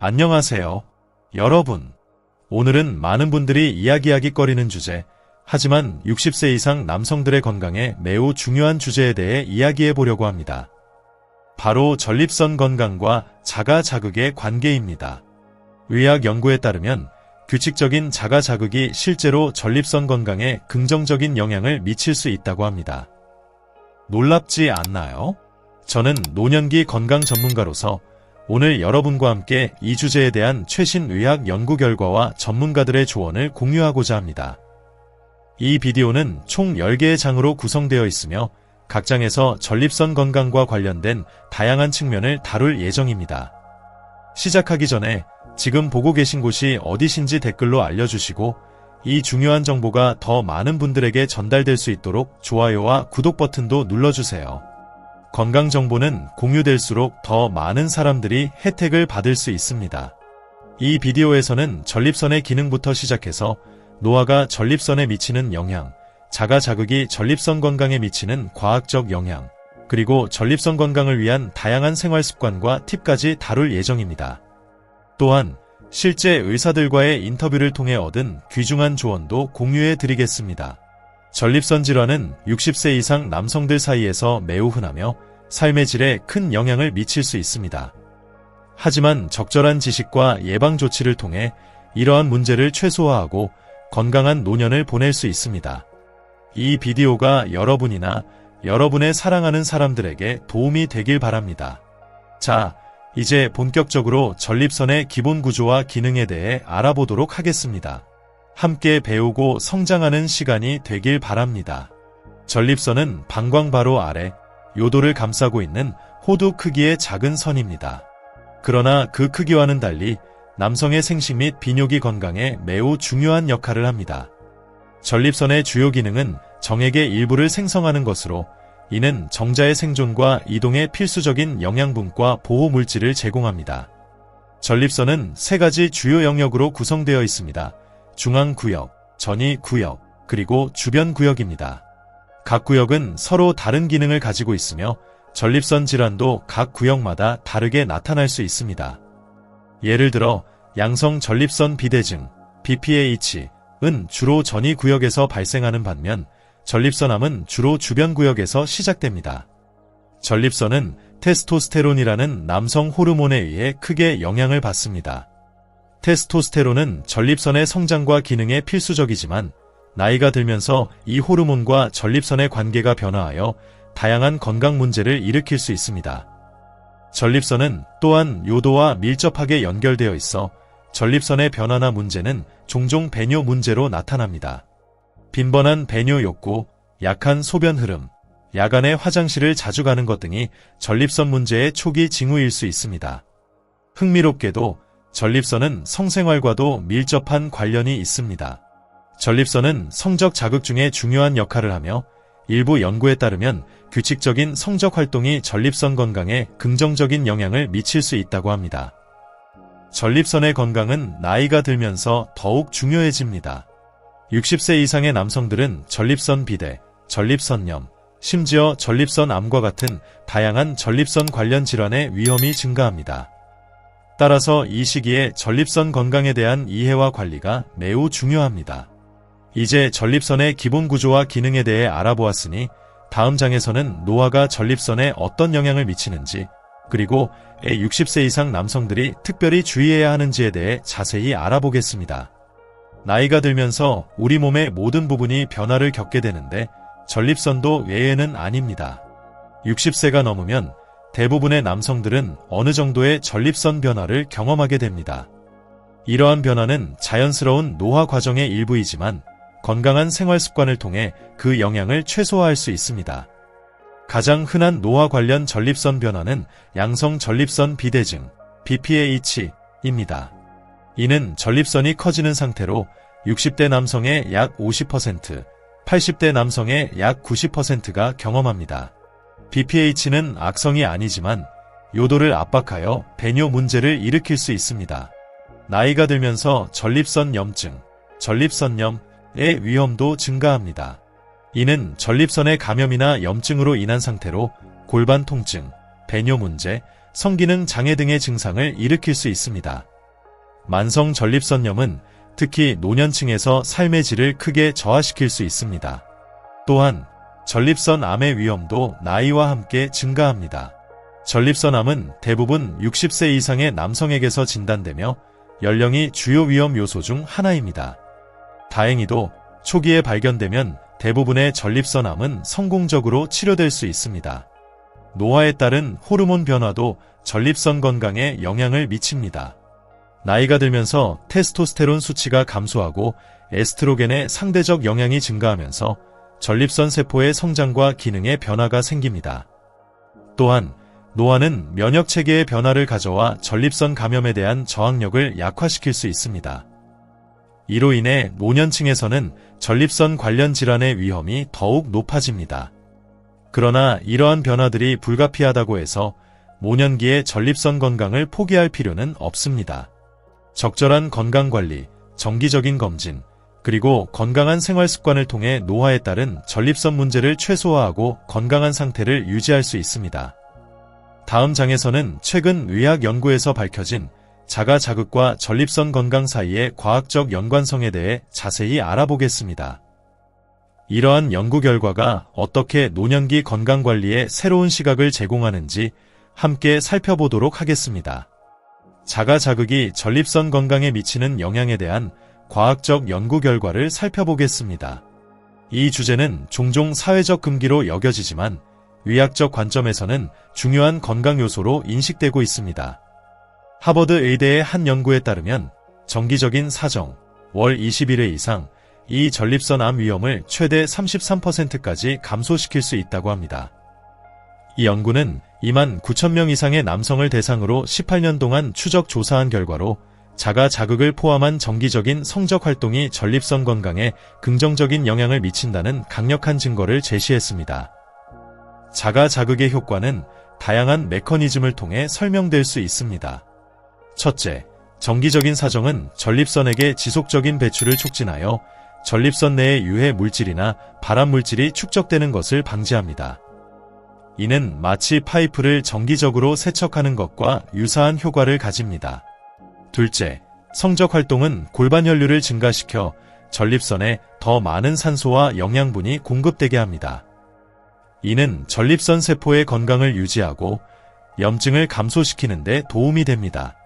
안녕하세요. 여러분. 오늘은 많은 분들이 이야기하기 꺼리는 주제, 하지만 60세 이상 남성들의 건강에 매우 중요한 주제에 대해 이야기해 보려고 합니다. 바로 전립선 건강과 자가 자극의 관계입니다. 의학 연구에 따르면 규칙적인 자가 자극이 실제로 전립선 건강에 긍정적인 영향을 미칠 수 있다고 합니다. 놀랍지 않나요? 저는 노년기 건강 전문가로서 오늘 여러분과 함께 이 주제에 대한 최신 의학 연구 결과와 전문가들의 조언을 공유하고자 합니다. 이 비디오는 총 10개의 장으로 구성되어 있으며 각 장에서 전립선 건강과 관련된 다양한 측면을 다룰 예정입니다. 시작하기 전에 지금 보고 계신 곳이 어디신지 댓글로 알려주시고 이 중요한 정보가 더 많은 분들에게 전달될 수 있도록 좋아요와 구독 버튼도 눌러주세요. 건강 정보는 공유될수록 더 많은 사람들이 혜택을 받을 수 있습니다. 이 비디오에서는 전립선의 기능부터 시작해서 노화가 전립선에 미치는 영향, 자가 자극이 전립선 건강에 미치는 과학적 영향, 그리고 전립선 건강을 위한 다양한 생활 습관과 팁까지 다룰 예정입니다. 또한 실제 의사들과의 인터뷰를 통해 얻은 귀중한 조언도 공유해 드리겠습니다. 전립선 질환은 60세 이상 남성들 사이에서 매우 흔하며 삶의 질에 큰 영향을 미칠 수 있습니다. 하지만 적절한 지식과 예방 조치를 통해 이러한 문제를 최소화하고 건강한 노년을 보낼 수 있습니다. 이 비디오가 여러분이나 여러분의 사랑하는 사람들에게 도움이 되길 바랍니다. 자, 이제 본격적으로 전립선의 기본 구조와 기능에 대해 알아보도록 하겠습니다. 함께 배우고 성장하는 시간이 되길 바랍니다. 전립선은 방광 바로 아래 요도를 감싸고 있는 호두 크기의 작은 선입니다. 그러나 그 크기와는 달리 남성의 생식 및 비뇨기 건강에 매우 중요한 역할을 합니다. 전립선의 주요 기능은 정액의 일부를 생성하는 것으로 이는 정자의 생존과 이동에 필수적인 영양분과 보호 물질을 제공합니다. 전립선은 세 가지 주요 영역으로 구성되어 있습니다. 중앙구역, 전이구역, 그리고 주변구역입니다. 각 구역은 서로 다른 기능을 가지고 있으며 전립선 질환도 각 구역마다 다르게 나타날 수 있습니다. 예를 들어 양성 전립선 비대증, BPH,은 주로 전이 구역에서 발생하는 반면 전립선암은 주로 주변 구역에서 시작됩니다. 전립선은 테스토스테론이라는 남성 호르몬에 의해 크게 영향을 받습니다. 테스토스테론은 전립선의 성장과 기능에 필수적이지만 나이가 들면서 이 호르몬과 전립선의 관계가 변화하여 다양한 건강 문제를 일으킬 수 있습니다. 전립선은 또한 요도와 밀접하게 연결되어 있어 전립선의 변화나 문제는 종종 배뇨 문제로 나타납니다. 빈번한 배뇨 욕구, 약한 소변 흐름, 야간에 화장실을 자주 가는 것 등이 전립선 문제의 초기 징후일 수 있습니다. 흥미롭게도 전립선은 성생활과도 밀접한 관련이 있습니다. 전립선은 성적 자극 중에 중요한 역할을 하며 일부 연구에 따르면 규칙적인 성적 활동이 전립선 건강에 긍정적인 영향을 미칠 수 있다고 합니다. 전립선의 건강은 나이가 들면서 더욱 중요해집니다. 60세 이상의 남성들은 전립선 비대, 전립선염, 심지어 전립선 암과 같은 다양한 전립선 관련 질환의 위험이 증가합니다. 따라서 이 시기에 전립선 건강에 대한 이해와 관리가 매우 중요합니다. 이제 전립선의 기본 구조와 기능에 대해 알아보았으니 다음 장에서는 노화가 전립선에 어떤 영향을 미치는지 그리고 60세 이상 남성들이 특별히 주의해야 하는지에 대해 자세히 알아보겠습니다. 나이가 들면서 우리 몸의 모든 부분이 변화를 겪게 되는데 전립선도 외에는 아닙니다. 60세가 넘으면 대부분의 남성들은 어느 정도의 전립선 변화를 경험하게 됩니다. 이러한 변화는 자연스러운 노화 과정의 일부이지만 건강한 생활 습관을 통해 그 영향을 최소화할 수 있습니다. 가장 흔한 노화 관련 전립선 변화는 양성 전립선 비대증, BPH입니다. 이는 전립선이 커지는 상태로 60대 남성의 약 50%, 80대 남성의 약 90%가 경험합니다. BPH는 악성이 아니지만 요도를 압박하여 배뇨 문제를 일으킬 수 있습니다. 나이가 들면서 전립선 염증, 전립선염 의 위험도 증가합니다. 이는 전립선의 감염이나 염증으로 인한 상태로 골반 통증, 배뇨 문제, 성기능 장애 등의 증상을 일으킬 수 있습니다. 만성 전립선염은 특히 노년층에서 삶의 질을 크게 저하시킬 수 있습니다. 또한 전립선 암의 위험도 나이와 함께 증가합니다. 전립선 암은 대부분 60세 이상의 남성에게서 진단되며 연령이 주요 위험 요소 중 하나입니다. 다행히도 초기에 발견되면 대부분의 전립선암은 성공적으로 치료될 수 있습니다. 노화에 따른 호르몬 변화도 전립선 건강에 영향을 미칩니다. 나이가 들면서 테스토스테론 수치가 감소하고 에스트로겐의 상대적 영향이 증가하면서 전립선 세포의 성장과 기능에 변화가 생깁니다. 또한 노화는 면역 체계의 변화를 가져와 전립선 감염에 대한 저항력을 약화시킬 수 있습니다. 이로 인해 노년층에서는 전립선 관련 질환의 위험이 더욱 높아집니다. 그러나 이러한 변화들이 불가피하다고 해서 모년기의 전립선 건강을 포기할 필요는 없습니다. 적절한 건강관리, 정기적인 검진, 그리고 건강한 생활 습관을 통해 노화에 따른 전립선 문제를 최소화하고 건강한 상태를 유지할 수 있습니다. 다음 장에서는 최근 의학 연구에서 밝혀진 자가 자극과 전립선 건강 사이의 과학적 연관성에 대해 자세히 알아보겠습니다. 이러한 연구 결과가 어떻게 노년기 건강관리에 새로운 시각을 제공하는지 함께 살펴보도록 하겠습니다. 자가 자극이 전립선 건강에 미치는 영향에 대한 과학적 연구 결과를 살펴보겠습니다. 이 주제는 종종 사회적 금기로 여겨지지만 의학적 관점에서는 중요한 건강 요소로 인식되고 있습니다. 하버드 의대의 한 연구에 따르면 정기적인 사정, 월 21회 이상 이 전립선 암 위험을 최대 33%까지 감소시킬 수 있다고 합니다. 이 연구는 2만 9천 명 이상의 남성을 대상으로 18년 동안 추적 조사한 결과로 자가 자극을 포함한 정기적인 성적 활동이 전립선 건강에 긍정적인 영향을 미친다는 강력한 증거를 제시했습니다. 자가 자극의 효과는 다양한 메커니즘을 통해 설명될 수 있습니다. 첫째, 정기적인 사정은 전립선에게 지속적인 배출을 촉진하여 전립선 내의 유해 물질이나 발암 물질이 축적되는 것을 방지합니다. 이는 마치 파이프를 정기적으로 세척하는 것과 유사한 효과를 가집니다. 둘째, 성적 활동은 골반 혈류를 증가시켜 전립선에 더 많은 산소와 영양분이 공급되게 합니다. 이는 전립선 세포의 건강을 유지하고 염증을 감소시키는 데 도움이 됩니다.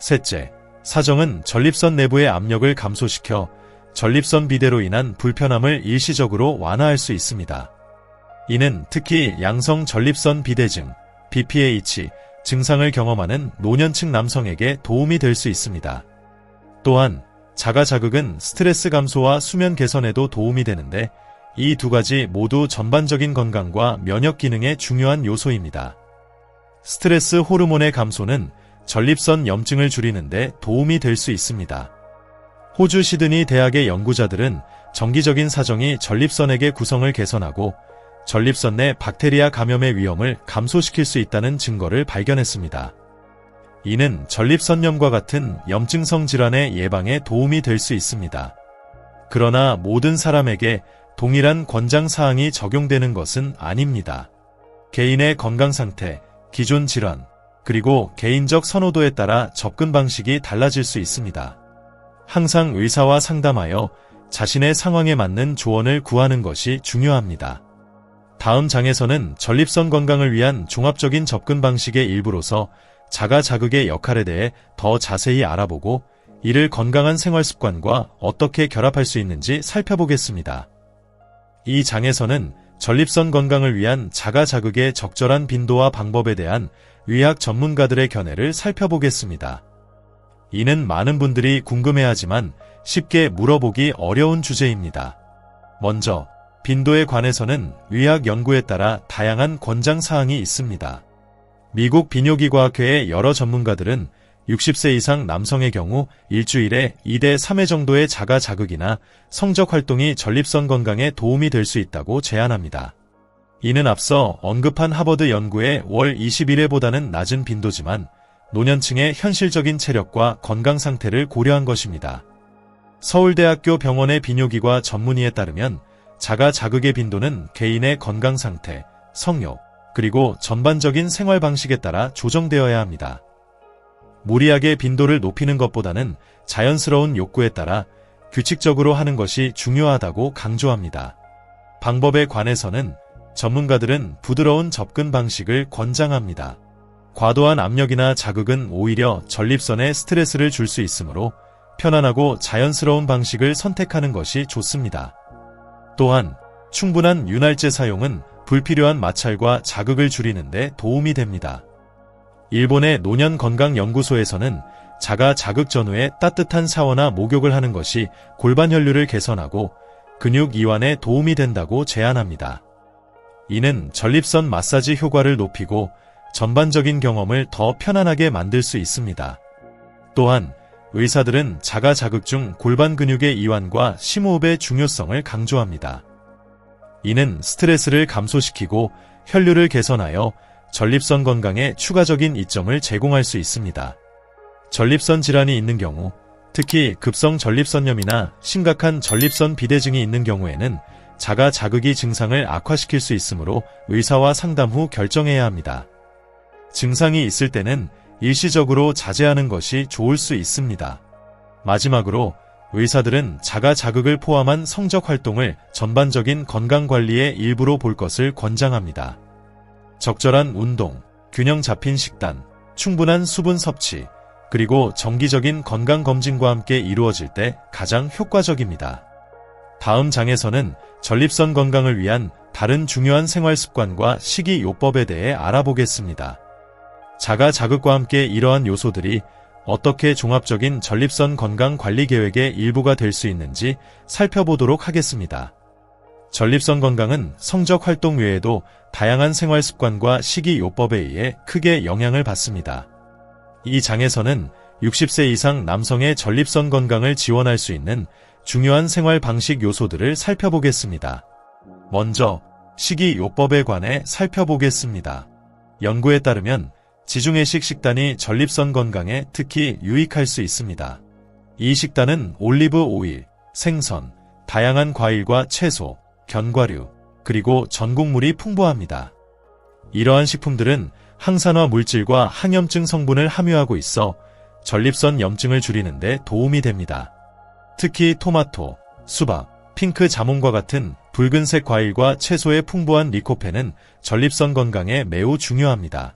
셋째, 사정은 전립선 내부의 압력을 감소시켜 전립선 비대로 인한 불편함을 일시적으로 완화할 수 있습니다. 이는 특히 양성 전립선 비대증, BPH 증상을 경험하는 노년층 남성에게 도움이 될 수 있습니다. 또한 자가 자극은 스트레스 감소와 수면 개선에도 도움이 되는데 이 두 가지 모두 전반적인 건강과 면역 기능의 중요한 요소입니다. 스트레스 호르몬의 감소는 전립선 염증을 줄이는데 도움이 될 수 있습니다. 호주 시드니 대학의 연구자들은 정기적인 사정이 전립선에게 구성을 개선하고 전립선 내 박테리아 감염의 위험을 감소시킬 수 있다는 증거를 발견했습니다. 이는 전립선염과 같은 염증성 질환의 예방에 도움이 될 수 있습니다. 그러나 모든 사람에게 동일한 권장 사항이 적용되는 것은 아닙니다. 개인의 건강 상태, 기존 질환, 그리고 개인적 선호도에 따라 접근 방식이 달라질 수 있습니다. 항상 의사와 상담하여 자신의 상황에 맞는 조언을 구하는 것이 중요합니다. 다음 장에서는 전립선 건강을 위한 종합적인 접근 방식의 일부로서 자가 자극의 역할에 대해 더 자세히 알아보고 이를 건강한 생활 습관과 어떻게 결합할 수 있는지 살펴보겠습니다. 이 장에서는 전립선 건강을 위한 자가 자극의 적절한 빈도와 방법에 대한 의학 전문가들의 견해를 살펴보겠습니다. 이는 많은 분들이 궁금해하지만 쉽게 물어보기 어려운 주제입니다. 먼저 빈도에 관해서는 의학 연구에 따라 다양한 권장 사항이 있습니다. 미국 비뇨기과학회의 여러 전문가들은 60세 이상 남성의 경우 일주일에 2대 3회 정도의 자가 자극이나 성적 활동이 전립선 건강에 도움이 될 수 있다고 제안합니다. 이는 앞서 언급한 하버드 연구의 월 21회보다는 낮은 빈도지만 노년층의 현실적인 체력과 건강 상태를 고려한 것입니다. 서울대학교 병원의 비뇨기과 전문의에 따르면 자가 자극의 빈도는 개인의 건강 상태, 성욕, 그리고 전반적인 생활 방식에 따라 조정되어야 합니다. 무리하게 빈도를 높이는 것보다는 자연스러운 욕구에 따라 규칙적으로 하는 것이 중요하다고 강조합니다. 방법에 관해서는 전문가들은 부드러운 접근 방식을 권장합니다. 과도한 압력이나 자극은 오히려 전립선에 스트레스를 줄 수 있으므로 편안하고 자연스러운 방식을 선택하는 것이 좋습니다. 또한 충분한 윤활제 사용은 불필요한 마찰과 자극을 줄이는 데 도움이 됩니다. 일본의 노년건강연구소에서는 자가 자극 전후에 따뜻한 샤워나 목욕을 하는 것이 골반 혈류를 개선하고 근육 이완에 도움이 된다고 제안합니다. 이는 전립선 마사지 효과를 높이고 전반적인 경험을 더 편안하게 만들 수 있습니다. 또한 의사들은 자가 자극 중 골반 근육의 이완과 심호흡의 중요성을 강조합니다. 이는 스트레스를 감소시키고 혈류를 개선하여 전립선 건강에 추가적인 이점을 제공할 수 있습니다. 전립선 질환이 있는 경우, 특히 급성 전립선염이나 심각한 전립선 비대증이 있는 경우에는 자가 자극이 증상을 악화시킬 수 있으므로 의사와 상담 후 결정해야 합니다. 증상이 있을 때는 일시적으로 자제하는 것이 좋을 수 있습니다. 마지막으로 의사들은 자가 자극을 포함한 성적 활동을 전반적인 건강 관리의 일부로 볼 것을 권장합니다. 적절한 운동, 균형 잡힌 식단, 충분한 수분 섭취, 그리고 정기적인 건강 검진과 함께 이루어질 때 가장 효과적입니다. 다음 장에서는 전립선 건강을 위한 다른 중요한 생활 습관과 식이요법에 대해 알아보겠습니다. 자가 자극과 함께 이러한 요소들이 어떻게 종합적인 전립선 건강 관리 계획의 일부가 될 수 있는지 살펴보도록 하겠습니다. 전립선 건강은 성적 활동 외에도 다양한 생활 습관과 식이요법에 의해 크게 영향을 받습니다. 이 장에서는 60세 이상 남성의 전립선 건강을 지원할 수 있는 중요한 생활 방식 요소들을 살펴보겠습니다. 먼저 식이요법에 관해 살펴보겠습니다. 연구에 따르면 지중해식 식단이 전립선 건강에 특히 유익할 수 있습니다. 이 식단은 올리브 오일, 생선, 다양한 과일과 채소, 견과류, 그리고 전곡물이 풍부합니다. 이러한 식품들은 항산화 물질과 항염증 성분을 함유하고 있어 전립선 염증을 줄이는데 도움이 됩니다. 특히 토마토, 수박, 핑크 자몽과 같은 붉은색 과일과 채소의 풍부한 리코펜은 전립선 건강에 매우 중요합니다.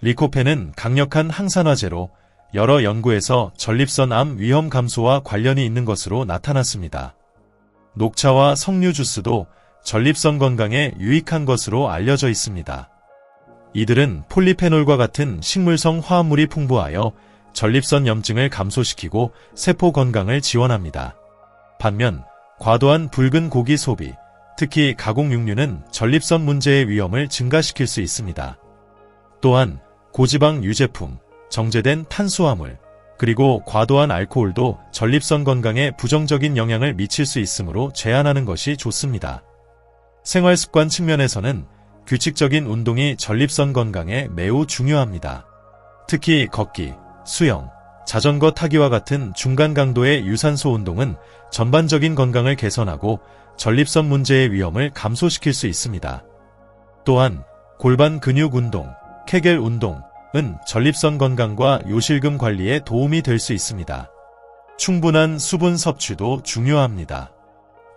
리코펜은 강력한 항산화제로 여러 연구에서 전립선 암 위험 감소와 관련이 있는 것으로 나타났습니다. 녹차와 석류 주스도 전립선 건강에 유익한 것으로 알려져 있습니다. 이들은 폴리페놀과 같은 식물성 화합물이 풍부하여 전립선 염증을 감소시키고 세포 건강을 지원합니다. 반면 과도한 붉은 고기 소비, 특히 가공 육류는 전립선 문제의 위험을 증가시킬 수 있습니다. 또한 고지방 유제품, 정제된 탄수화물, 그리고 과도한 알코올도 전립선 건강에 부정적인 영향을 미칠 수 있으므로 제한하는 것이 좋습니다. 생활 습관 측면에서는 규칙적인 운동이 전립선 건강에 매우 중요합니다. 특히 걷기, 수영, 자전거 타기와 같은 중간 강도의 유산소 운동은 전반적인 건강을 개선하고 전립선 문제의 위험을 감소시킬 수 있습니다. 또한 골반 근육 운동, 케겔 운동 은 전립선 건강과 요실금 관리에 도움이 될 수 있습니다. 충분한 수분 섭취도 중요합니다.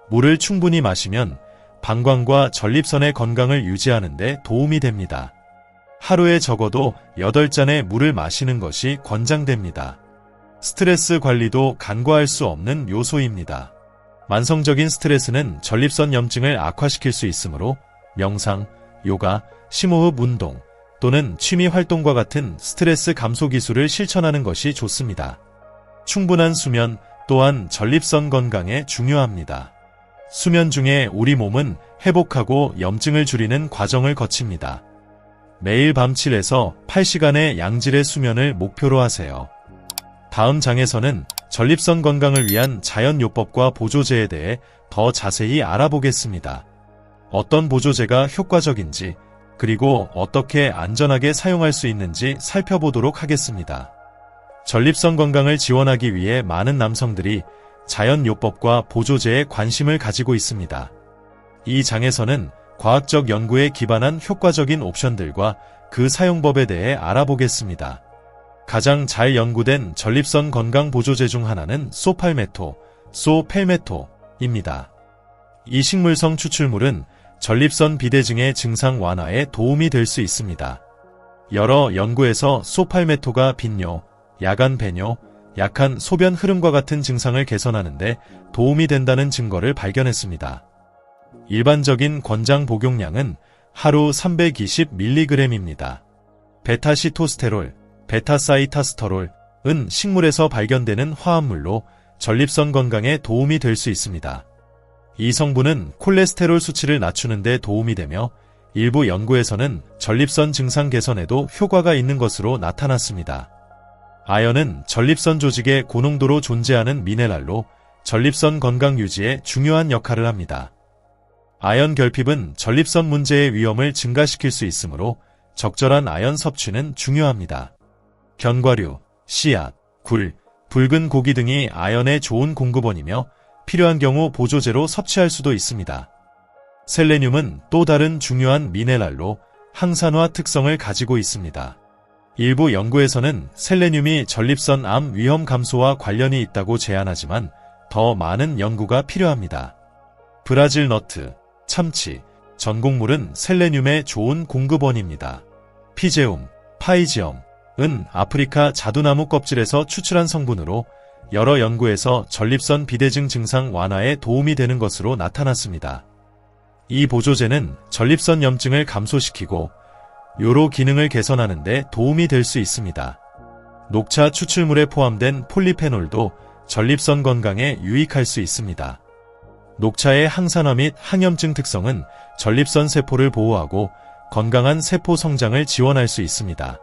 물을 충분히 마시면 방광과 전립선의 건강을 유지하는 데 도움이 됩니다. 하루에 적어도 8잔의 물을 마시는 것이 권장됩니다. 스트레스 관리도 간과할 수 없는 요소입니다. 만성적인 스트레스는 전립선 염증을 악화시킬 수 있으므로 명상, 요가, 심호흡 운동, 또는 취미 활동과 같은 스트레스 감소 기술을 실천하는 것이 좋습니다. 충분한 수면 또한 전립선 건강에 중요합니다. 수면 중에 우리 몸은 회복하고 염증을 줄이는 과정을 거칩니다. 매일 밤 7에서 8시간의 양질의 수면을 목표로 하세요. 다음 장에서는 전립선 건강을 위한 자연요법과 보조제에 대해 더 자세히 알아보겠습니다. 어떤 보조제가 효과적인지, 그리고 어떻게 안전하게 사용할 수 있는지 살펴보도록 하겠습니다. 전립선 건강을 지원하기 위해 많은 남성들이 자연요법과 보조제에 관심을 가지고 있습니다. 이 장에서는 과학적 연구에 기반한 효과적인 옵션들과 그 사용법에 대해 알아보겠습니다. 가장 잘 연구된 전립선 건강 보조제 중 하나는 소팔메토, 소펠메토입니다. 이 식물성 추출물은 전립선 비대증의 증상 완화에 도움이 될 수 있습니다. 여러 연구에서 소팔메토가 빈뇨, 야간 배뇨, 약한 소변 흐름과 같은 증상을 개선하는데 도움이 된다는 증거를 발견했습니다. 일반적인 권장 복용량은 하루 320mg입니다. 베타시토스테롤, 베타사이타스터롤은 식물에서 발견되는 화합물로 전립선 건강에 도움이 될 수 있습니다. 이 성분은 콜레스테롤 수치를 낮추는 데 도움이 되며 일부 연구에서는 전립선 증상 개선에도 효과가 있는 것으로 나타났습니다. 아연은 전립선 조직에 고농도로 존재하는 미네랄로 전립선 건강 유지에 중요한 역할을 합니다. 아연 결핍은 전립선 문제의 위험을 증가시킬 수 있으므로 적절한 아연 섭취는 중요합니다. 견과류, 씨앗, 굴, 붉은 고기 등이 아연의 좋은 공급원이며 필요한 경우 보조제로 섭취할 수도 있습니다. 셀레늄은 또 다른 중요한 미네랄로 항산화 특성을 가지고 있습니다. 일부 연구에서는 셀레늄이 전립선 암 위험 감소와 관련이 있다고 제안하지만 더 많은 연구가 필요합니다. 브라질 너트, 참치, 전곡물은 셀레늄의 좋은 공급원입니다. 피제움, 파이지엄, 은 아프리카 자두나무 껍질에서 추출한 성분으로 여러 연구에서 전립선 비대증 증상 완화에 도움이 되는 것으로 나타났습니다. 이 보조제는 전립선 염증을 감소시키고 요로 기능을 개선하는 데 도움이 될 수 있습니다. 녹차 추출물에 포함된 폴리페놀도 전립선 건강에 유익할 수 있습니다. 녹차의 항산화 및 항염증 특성은 전립선 세포를 보호하고 건강한 세포 성장을 지원할 수 있습니다.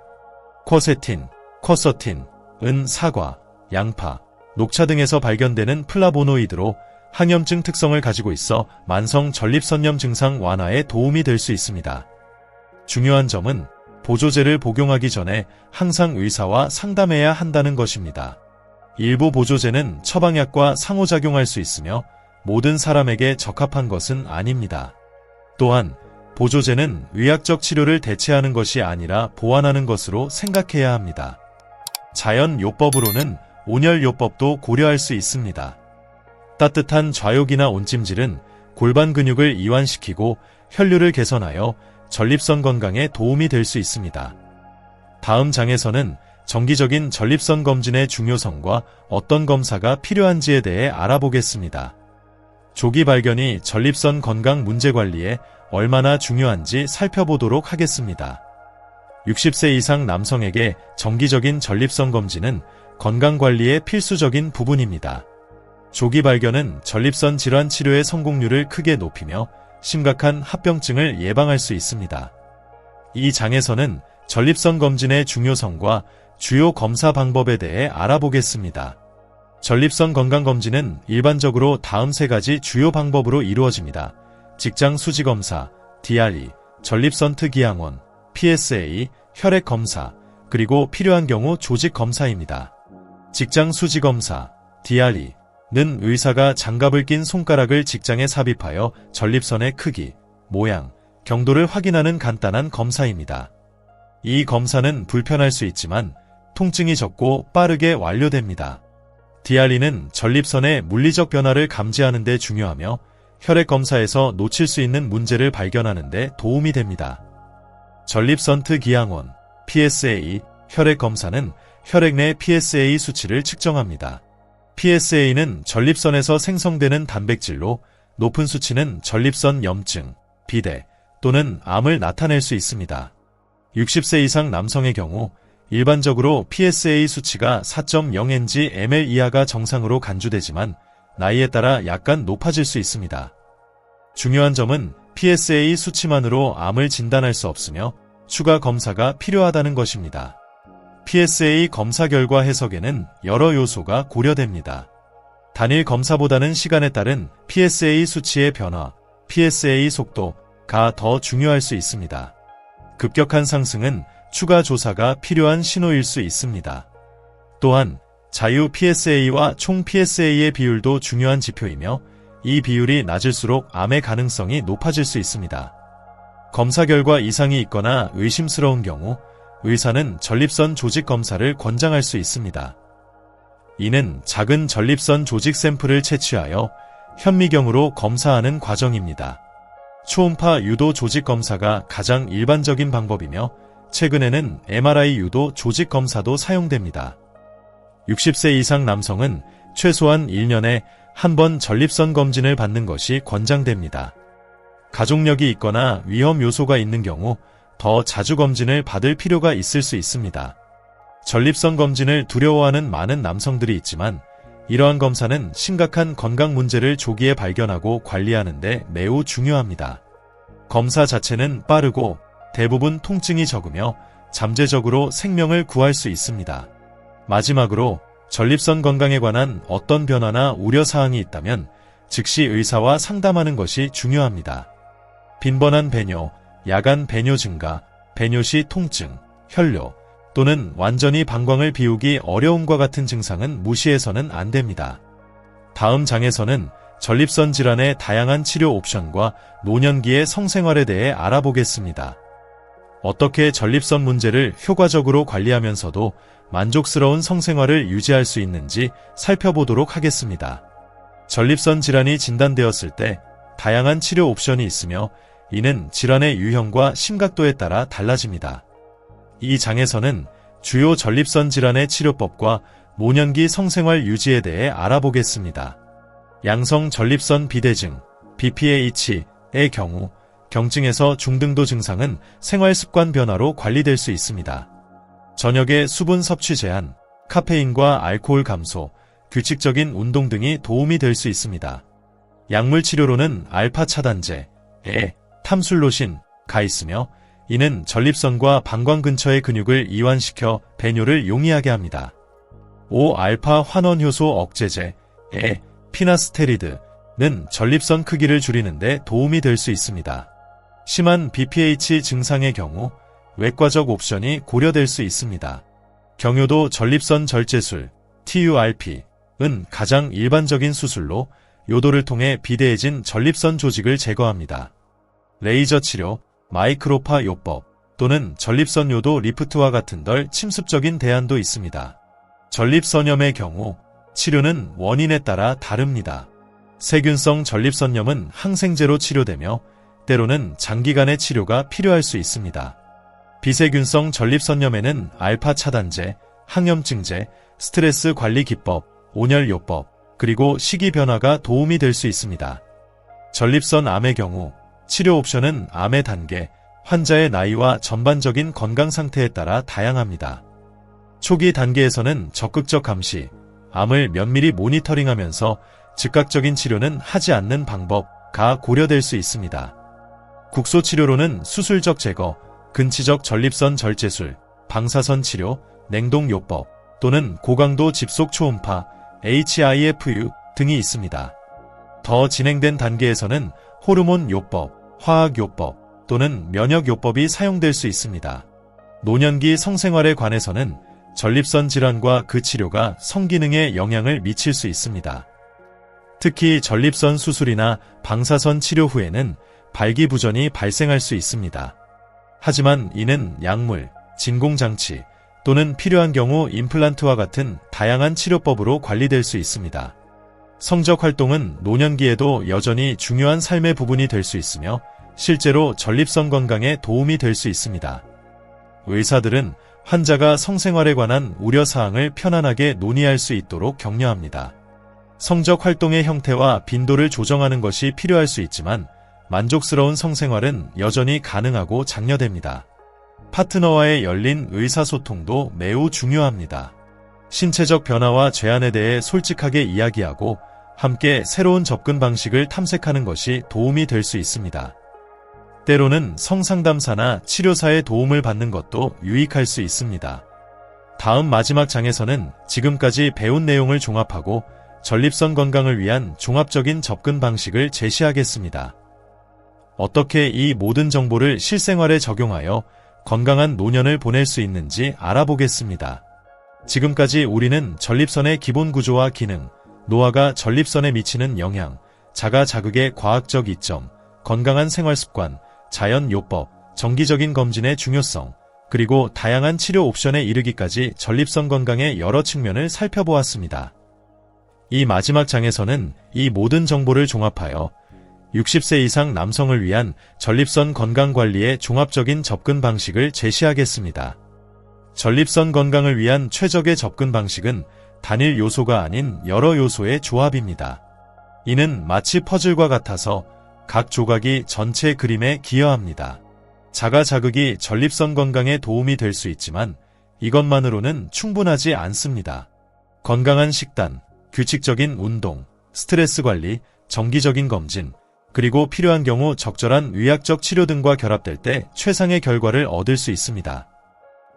코세틴, 코서틴, 은 사과, 양파, 녹차 등에서 발견되는 플라보노이드로 항염증 특성을 가지고 있어 만성 전립선염 증상 완화에 도움이 될 수 있습니다. 중요한 점은 보조제를 복용하기 전에 항상 의사와 상담해야 한다는 것입니다. 일부 보조제는 처방약과 상호작용할 수 있으며 모든 사람에게 적합한 것은 아닙니다. 또한 보조제는 의학적 치료를 대체하는 것이 아니라 보완하는 것으로 생각해야 합니다. 자연 요법으로는 온열 요법도 고려할 수 있습니다. 따뜻한 좌욕이나 온찜질은 골반 근육을 이완시키고 혈류를 개선하여 전립선 건강에 도움이 될 수 있습니다. 다음 장에서는 정기적인 전립선 검진의 중요성과 어떤 검사가 필요한지에 대해 알아보겠습니다. 조기 발견이 전립선 건강 문제 관리에 얼마나 중요한지 살펴보도록 하겠습니다. 60세 이상 남성에게 정기적인 전립선 검진은 건강관리의 필수적인 부분입니다. 조기 발견은 전립선 질환 치료의 성공률을 크게 높이며 심각한 합병증을 예방할 수 있습니다. 이 장에서는 전립선 검진의 중요성과 주요 검사 방법에 대해 알아보겠습니다. 전립선 건강검진은 일반적으로 다음 세 가지 주요 방법으로 이루어집니다. 직장 수지검사, DRE, 전립선 특이항원, PSA, 혈액검사, 그리고 필요한 경우 조직검사입니다. 직장 수지검사, DRE는 의사가 장갑을 낀 손가락을 직장에 삽입하여 전립선의 크기, 모양, 경도를 확인하는 간단한 검사입니다. 이 검사는 불편할 수 있지만 통증이 적고 빠르게 완료됩니다. DRE는 전립선의 물리적 변화를 감지하는 데 중요하며 혈액 검사에서 놓칠 수 있는 문제를 발견하는 데 도움이 됩니다. 전립선트 기항원, PSA, 혈액 검사는 혈액 내 PSA 수치를 측정합니다. PSA는 전립선에서 생성되는 단백질로 높은 수치는 전립선 염증, 비대 또는 암을 나타낼 수 있습니다. 60세 이상 남성의 경우 일반적으로 PSA 수치가 4.0ng ml 이하가 정상으로 간주되지만 나이에 따라 약간 높아질 수 있습니다. 중요한 점은 PSA 수치만으로 암을 진단할 수 없으며 추가 검사가 필요하다는 것입니다. PSA 검사 결과 해석에는 여러 요소가 고려됩니다. 단일 검사보다는 시간에 따른 PSA 수치의 변화, PSA 속도가 더 중요할 수 있습니다. 급격한 상승은 추가 조사가 필요한 신호일 수 있습니다. 또한 자유 PSA와 총 PSA의 비율도 중요한 지표이며 이 비율이 낮을수록 암의 가능성이 높아질 수 있습니다. 검사 결과 이상이 있거나 의심스러운 경우 의사는 전립선 조직 검사를 권장할 수 있습니다. 이는 작은 전립선 조직 샘플을 채취하여 현미경으로 검사하는 과정입니다. 초음파 유도 조직 검사가 가장 일반적인 방법이며 최근에는 MRI 유도 조직 검사도 사용됩니다. 60세 이상 남성은 최소한 1년에 한 번 전립선 검진을 받는 것이 권장됩니다. 가족력이 있거나 위험 요소가 있는 경우 더 자주 검진을 받을 필요가 있을 수 있습니다. 전립선 검진을 두려워하는 많은 남성들이 있지만 이러한 검사는 심각한 건강 문제를 조기에 발견하고 관리하는데 매우 중요합니다. 검사 자체는 빠르고 대부분 통증이 적으며 잠재적으로 생명을 구할 수 있습니다. 마지막으로 전립선 건강에 관한 어떤 변화나 우려사항이 있다면 즉시 의사와 상담하는 것이 중요합니다. 빈번한 배뇨, 야간 배뇨 증가, 배뇨 시 통증, 혈뇨 또는 완전히 방광을 비우기 어려움과 같은 증상은 무시해서는 안 됩니다. 다음 장에서는 전립선 질환의 다양한 치료 옵션과 노년기의 성생활에 대해 알아보겠습니다. 어떻게 전립선 문제를 효과적으로 관리하면서도 만족스러운 성생활을 유지할 수 있는지 살펴보도록 하겠습니다. 전립선 질환이 진단되었을 때 다양한 치료 옵션이 있으며 이는 질환의 유형과 심각도에 따라 달라집니다. 이 장에서는 주요 전립선 질환의 치료법과 노년기 성생활 유지에 대해 알아보겠습니다. 양성 전립선 비대증, BPH의 경우 경증에서 중등도 증상은 생활 습관 변화로 관리될 수 있습니다. 저녁에 수분 섭취 제한, 카페인과 알코올 감소, 규칙적인 운동 등이 도움이 될 수 있습니다. 약물 치료로는 알파 차단제, 에, 탐술로신 가 있으며 이는 전립선과 방광 근처의 근육을 이완시켜 배뇨를 용이하게 합니다. 5알파 환원 효소 억제제, 에, 피나스테리드는 전립선 크기를 줄이는데 도움이 될 수 있습니다. 심한 BPH 증상의 경우 외과적 옵션이 고려될 수 있습니다. 경유도 전립선 절제술, TURP은 가장 일반적인 수술로 요도를 통해 비대해진 전립선 조직을 제거합니다. 레이저 치료, 마이크로파 요법 또는 전립선 요도 리프트와 같은 덜 침습적인 대안도 있습니다. 전립선염의 경우 치료는 원인에 따라 다릅니다. 세균성 전립선염은 항생제로 치료되며 때로는 장기간의 치료가 필요할 수 있습니다. 비세균성 전립선염에는 알파 차단제, 항염증제, 스트레스 관리 기법, 온열요법, 그리고 식이 변화가 도움이 될 수 있습니다. 전립선 암의 경우 치료 옵션은 암의 단계, 환자의 나이와 전반적인 건강 상태에 따라 다양합니다. 초기 단계에서는 적극적 감시, 암을 면밀히 모니터링하면서 즉각적인 치료는 하지 않는 방법가 고려될 수 있습니다. 국소 치료로는 수술적 제거, 근치적 전립선 절제술, 방사선 치료, 냉동요법 또는 고강도 집속 초음파, HIFU 등이 있습니다. 더 진행된 단계에서는 호르몬 요법, 화학 요법 또는 면역 요법이 사용될 수 있습니다. 노년기 성생활에 관해서는 전립선 질환과 그 치료가 성기능에 영향을 미칠 수 있습니다. 특히 전립선 수술이나 방사선 치료 후에는 발기부전이 발생할 수 있습니다. 하지만 이는 약물, 진공장치 또는 필요한 경우 임플란트와 같은 다양한 치료법으로 관리될 수 있습니다. 성적 활동은 노년기에도 여전히 중요한 삶의 부분이 될 수 있으며 실제로 전립선 건강에 도움이 될 수 있습니다. 의사들은 환자가 성생활에 관한 우려사항을 편안하게 논의할 수 있도록 격려합니다. 성적 활동의 형태와 빈도를 조정하는 것이 필요할 수 있지만 만족스러운 성생활은 여전히 가능하고 장려됩니다. 파트너와의 열린 의사소통도 매우 중요합니다. 신체적 변화와 죄안에 대해 솔직하게 이야기하고 함께 새로운 접근 방식을 탐색하는 것이 도움이 될 수 있습니다. 때로는 성상담사나 치료사의 도움을 받는 것도 유익할 수 있습니다. 다음 마지막 장에서는 지금까지 배운 내용을 종합하고 전립선 건강을 위한 종합적인 접근 방식을 제시하겠습니다. 어떻게 이 모든 정보를 실생활에 적용하여 건강한 노년을 보낼 수 있는지 알아보겠습니다. 지금까지 우리는 전립선의 기본 구조와 기능, 노화가 전립선에 미치는 영향, 자가 자극의 과학적 이점, 건강한 생활 습관, 자연 요법, 정기적인 검진의 중요성, 그리고 다양한 치료 옵션에 이르기까지 전립선 건강의 여러 측면을 살펴보았습니다. 이 마지막 장에서는 이 모든 정보를 종합하여 60세 이상 남성을 위한 전립선 건강 관리의 종합적인 접근 방식을 제시하겠습니다. 전립선 건강을 위한 최적의 접근 방식은 단일 요소가 아닌 여러 요소의 조합입니다. 이는 마치 퍼즐과 같아서 각 조각이 전체 그림에 기여합니다. 자가 자극이 전립선 건강에 도움이 될 수 있지만 이것만으로는 충분하지 않습니다. 건강한 식단, 규칙적인 운동, 스트레스 관리, 정기적인 검진, 그리고 필요한 경우 적절한 의학적 치료 등과 결합될 때 최상의 결과를 얻을 수 있습니다.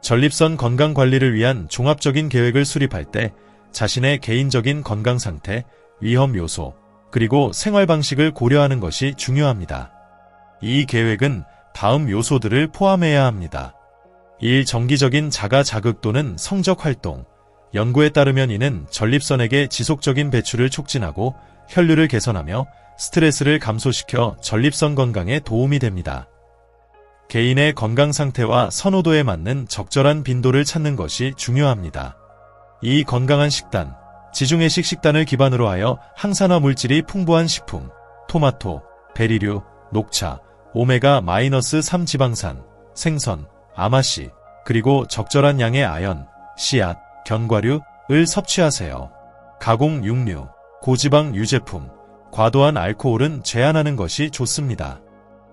전립선 건강 관리를 위한 종합적인 계획을 수립할 때 자신의 개인적인 건강 상태, 위험 요소, 그리고 생활 방식을 고려하는 것이 중요합니다. 이 계획은 다음 요소들을 포함해야 합니다. 1. 정기적인 자가 자극 또는 성적 활동. 연구에 따르면 이는 전립선에게 지속적인 배출을 촉진하고 혈류를 개선하며 스트레스를 감소시켜 전립선 건강에 도움이 됩니다. 개인의 건강 상태와 선호도에 맞는 적절한 빈도를 찾는 것이 중요합니다. 이 건강한 식단, 지중해식 식단을 기반으로 하여 항산화 물질이 풍부한 식품, 토마토, 베리류, 녹차, 오메가-3 지방산, 생선, 아마씨, 그리고 적절한 양의 아연, 씨앗, 견과류을 섭취하세요. 가공 육류, 고지방 유제품, 과도한 알코올은 제한하는 것이 좋습니다.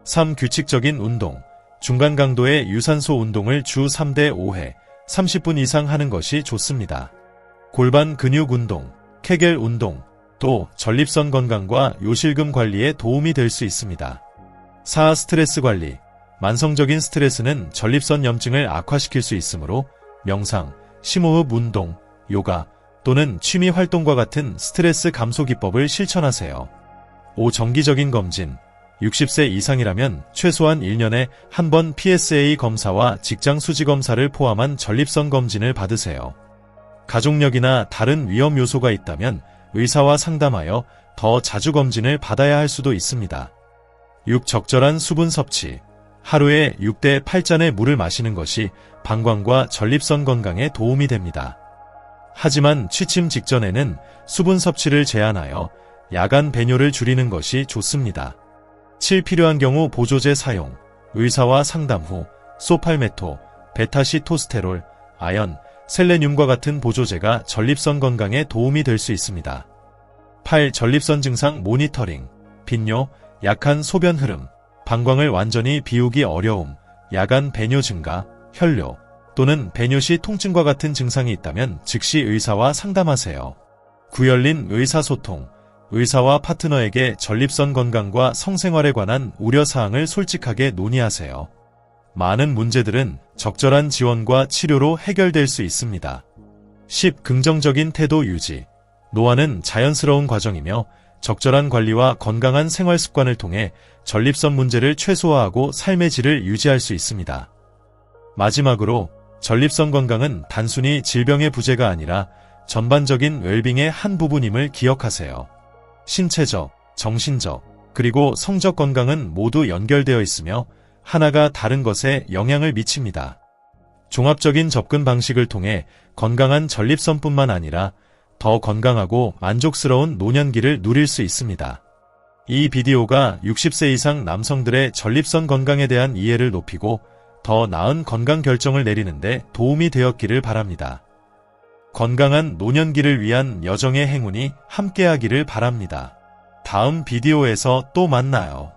3. 규칙적인 운동, 중간 강도의 유산소 운동을 주 3대 5회, 30분 이상 하는 것이 좋습니다. 골반 근육 운동, 케겔 운동, 또 전립선 건강과 요실금 관리에 도움이 될 수 있습니다. 4. 스트레스 관리. 만성적인 스트레스는 전립선 염증을 악화시킬 수 있으므로 명상, 심호흡 운동, 요가 또는 취미 활동과 같은 스트레스 감소 기법을 실천하세요. 5. 정기적인 검진. 60세 이상이라면 최소한 1년에 한 번 PSA 검사와 직장 수지 검사를 포함한 전립선 검진을 받으세요. 가족력이나 다른 위험 요소가 있다면 의사와 상담하여 더 자주 검진을 받아야 할 수도 있습니다. 6. 적절한 수분 섭취. 하루에 6대 8잔의 물을 마시는 것이 방광과 전립선 건강에 도움이 됩니다. 하지만 취침 직전에는 수분 섭취를 제한하여 야간 배뇨를 줄이는 것이 좋습니다. 7. 필요한 경우 보조제 사용, 의사와 상담 후 소팔메토, 베타시토스테롤, 아연, 셀레늄과 같은 보조제가 전립선 건강에 도움이 될 수 있습니다. 8. 전립선 증상 모니터링, 빈뇨, 약한 소변 흐름, 방광을 완전히 비우기 어려움, 야간 배뇨 증가, 혈뇨 또는 배뇨 시 통증과 같은 증상이 있다면 즉시 의사와 상담하세요. 구열린 의사소통, 의사와 파트너에게 전립선 건강과 성생활에 관한 우려사항을 솔직하게 논의하세요. 많은 문제들은 적절한 지원과 치료로 해결될 수 있습니다. 10. 긍정적인 태도 유지. 노화는 자연스러운 과정이며 적절한 관리와 건강한 생활 습관을 통해 전립선 문제를 최소화하고 삶의 질을 유지할 수 있습니다. 마지막으로 전립선 건강은 단순히 질병의 부재가 아니라 전반적인 웰빙의 한 부분임을 기억하세요. 신체적, 정신적, 그리고 성적 건강은 모두 연결되어 있으며 하나가 다른 것에 영향을 미칩니다. 종합적인 접근 방식을 통해 건강한 전립선뿐만 아니라 더 건강하고 만족스러운 노년기를 누릴 수 있습니다. 이 비디오가 60세 이상 남성들의 전립선 건강에 대한 이해를 높이고 더 나은 건강 결정을 내리는데 도움이 되었기를 바랍니다. 건강한 노년기를 위한 여정의 행운이 함께하기를 바랍니다. 다음 비디오에서 또 만나요.